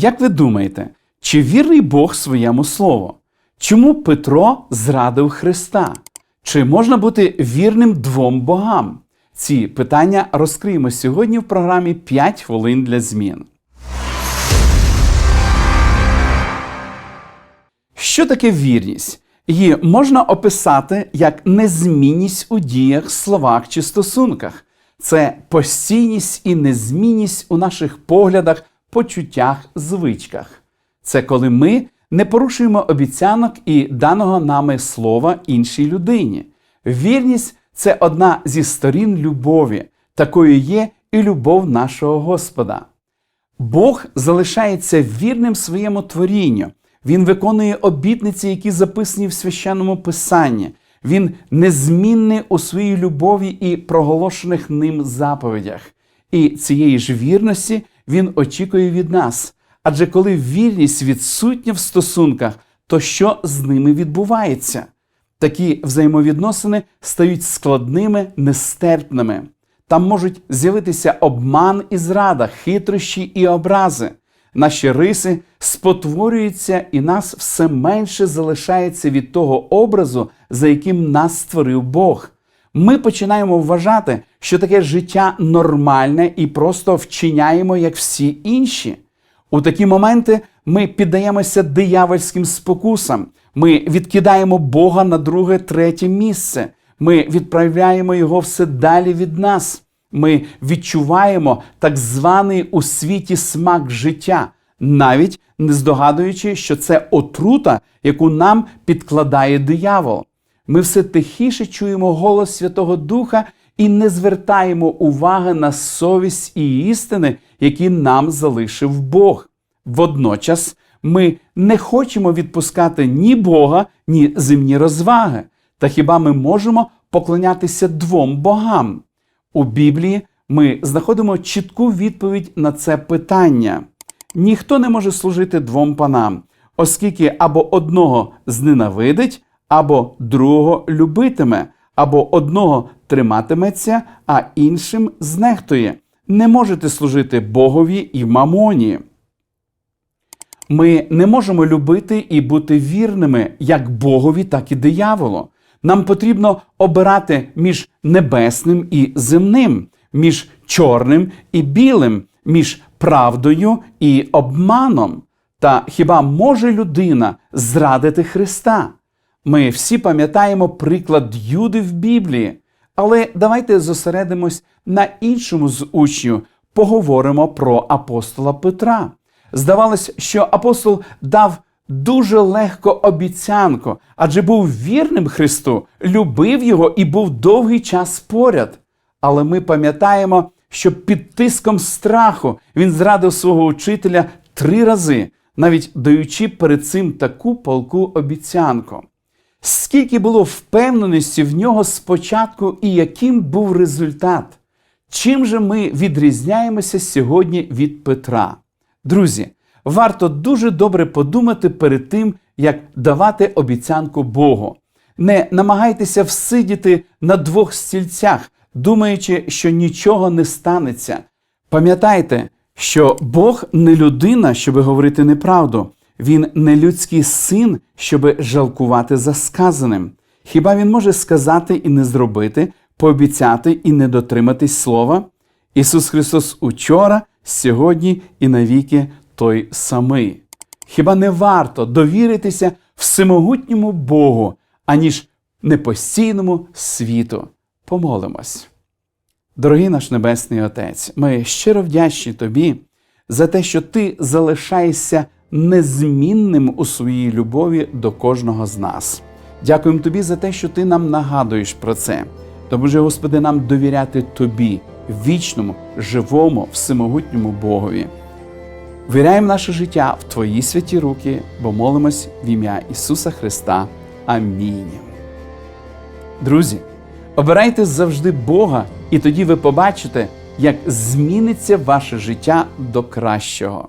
Як ви думаєте, чи вірний Бог своєму слову? Чому Петро зрадив Христа? Чи можна бути вірним двом богам? Ці питання розкриємо сьогодні в програмі «5 хвилин для змін. Що таке вірність? Її можна описати як незмінність у діях, словах чи стосунках. Це постійність і незмінність у наших поглядах, почуттях, звичках. Це коли ми не порушуємо обіцянок і даного нами слова іншій людині. Вірність це одна зі сторін любові, такою є і любов нашого Господа. Бог залишається вірним своєму творінню. Він виконує обітниці, які записані в священному писанні. Він незмінний у своїй любові і проголошених ним заповідях. І цієї ж вірності він очікує від нас. Адже коли вірність відсутня в стосунках, то що з ними відбувається? Такі взаємовідносини стають складними, нестерпними. Там можуть з'явитися обман і зрада, хитрощі і образи. Наші риси спотворюються, і нас все менше залишається від того образу, за яким нас створив Бог. Ми починаємо вважати, що таке життя нормальне і просто вчиняємо, як всі інші. У такі моменти ми піддаємося диявольським спокусам, ми відкидаємо Бога на друге, третє місце, ми відправляємо Його все далі від нас. Ми відчуваємо так званий у світі смак життя, навіть не здогадуючи, що це отрута, яку нам підкладає диявол. Ми все тихіше чуємо голос Святого Духа і не звертаємо уваги на совість і істини, які нам залишив Бог. Водночас ми не хочемо відпускати ні Бога, ні земні розваги. Та хіба ми можемо поклонятися двом богам? У Біблії ми знаходимо чітку відповідь на це питання. Ніхто не може служити двом панам, оскільки або одного зненавидить, або другого любитиме, або одного триматиметься, а іншим знехтує. Не можете служити Богові і мамоні. Ми не можемо любити і бути вірними як Богові, так і дияволу. Нам потрібно обирати між небесним і земним, між чорним і білим, між правдою і обманом. Та хіба може людина зрадити Христа? Ми всі пам'ятаємо приклад Юди в Біблії, але давайте зосередимось на іншому з учнів, поговоримо про апостола Петра. Здавалось, що апостол дав дуже легко обіцянку, адже був вірним Христу, любив його і був довгий час поряд. Але ми пам'ятаємо, що під тиском страху він зрадив свого учителя три рази, навіть даючи перед цим таку полку обіцянку. Скільки було впевненості в нього спочатку і яким був результат? Чим же ми відрізняємося сьогодні від Петра? Друзі, варто дуже добре подумати перед тим, як давати обіцянку Богу. Не намагайтеся всидіти на двох стільцях, думаючи, що нічого не станеться. Пам'ятайте, що Бог не людина, щоб говорити неправду, Він не людський син, щоб жалкувати за сказаним. Хіба він може сказати і не зробити, пообіцяти і не дотриматись слова? Ісус Христос учора, сьогодні і навіки той самий. Хіба не варто довіритися всемогутньому Богу, аніж непостійному світу? Помолимось. Дорогий наш Небесний Отець, ми щиро вдячні Тобі за те, що Ти залишаєшся незмінним у своїй любові до кожного з нас. Дякуємо Тобі за те, що Ти нам нагадуєш про це. Допоможи, Господи, нам довіряти Тобі, вічному, живому, всемогутньому Богові. Віряємо наше життя в Твої святі руки, бо молимось в ім'я Ісуса Христа. Амінь. Друзі, обирайте завжди Бога, і тоді ви побачите, як зміниться ваше життя до кращого.